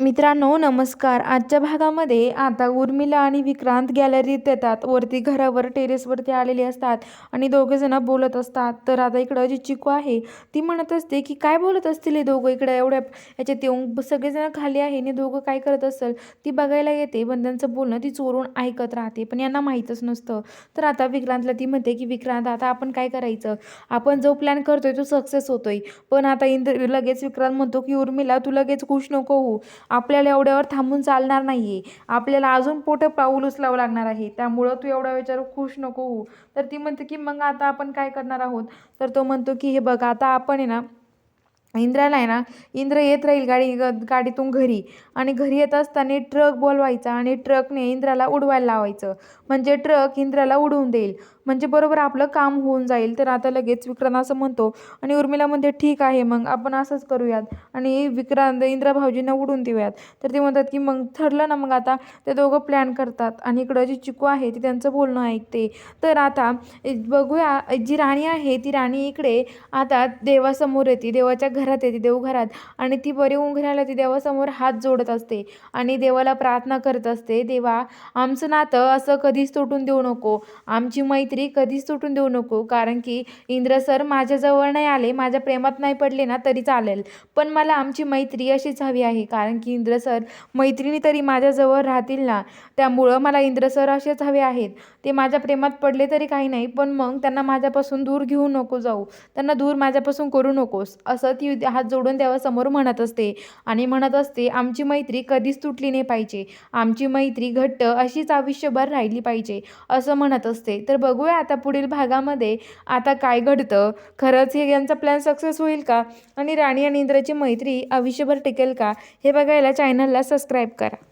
मित्रांनो नमस्कार. आजच्या भागामध्ये आता उर्मिला आणि विक्रांत गॅलरीत येतात. वरती घरावर टेरेसवरती आलेले असतात आणि दोघे जण बोलत असतात. तर आता इकडं जी चिकू आहे ती म्हणत असते की काय बोलत असतील हे दोघं इकडं? एवढ्या याच्यात येऊन सगळेजण खाली आहे आणि दोघं काय करत असेल? ती बघायला येते. पण त्यांचं बोलणं ती चोरून ऐकत राहते पण यांना माहीतच नसतं. तर आता विक्रांतला ती म्हणते की विक्रांत आता आपण काय करायचं? आपण जो प्लॅन करतोय तो सक्सेस होतोय. पण आता इंद्र लगेच विक्रांत म्हणतो की उर्मिला तू लगेच खुश नको होऊ. आपल्याला एवढ्यावर थांबून चालणार नाही आहे आपल्याला अजून पोटं पाऊल उचलावं लागणार आहे. त्यामुळं तू एवढ्या विचार खुश नको हो तर ती म्हणते की मग आता आपण काय करणार आहोत? तर तो म्हणतो की हे बघ आता आपण आहे ना इंद्राला आहे ना इंद्र येत राहील गाडी ग- गाडीतून घरी. आणि घरी येत असताना ट्रक बोलवायचा आणि ट्रकने इंद्राला उडवायला लावायचं. म्हणजे ट्रक इंद्राला उडवून देईल. म्हणजे बरोबर आपलं काम होऊन जाईल. तर आता लगेच विक्रांत असं म्हणतो आणि उर्मिला म्हणते ठीक आहे मग आपण असंच करूयात. आणि विक्रांत इंद्रा भाऊजींना उडून देऊयात. तर ते म्हणतात की मग ठरलं ना मग आता. ते दोघं प्लॅन करतात. आणि इकडं जी चिकू आहे ती त्यांचं बोलणं ऐकते. तर आता बघूया जी राणी आहे ती राणी इकडे आता देवासमोर येते. देवाच्या घरात येते देवघरात. आणि ती बरी होऊन घराला ती देवासमोर हात जोडत असते आणि देवाला प्रार्थना करत असते देवा आमचं नातं असं कधीच तुटून देऊ नको. आमची मैत्री कधीच तुटून देऊ नको. कारण की इंद्र सर माझ्याजवळ नाही आले माझ्या प्रेमात नाही पडले ना तरी चालेल. पण मला आमची मैत्री अशीच हवी आहे. कारण की इंद्र सर मैत्रिणी तरी माझ्याजवळ राहतील ना त्यामुळं मला इंद्र सर असेच हवे आहेत. ते माझ्या प्रेमात पडले तरी काही नाही पण मग त्यांना माझ्यापासून दूर घेऊ नको जाऊ. त्यांना दूर माझ्यापासून करू नकोस. असं ती हात जोडून देवासमोर म्हणत असते आणि म्हणत असते आमची मैत्री कधीच तुटली नाही पाहिजे. आमची मैत्री घट्ट अशीच आयुष्यभर राहिली पाहिजे. असं म्हणत असते. तर बघूया आता पुढील भागामध्ये आता काय घडतं. खरंच हे यांचा प्लॅन सक्सेस होईल का? आणि राणी आणि इंद्राची मैत्री आयुष्यभर टिकेल का? हे बघायला चॅनलला सबस्क्राईब करा.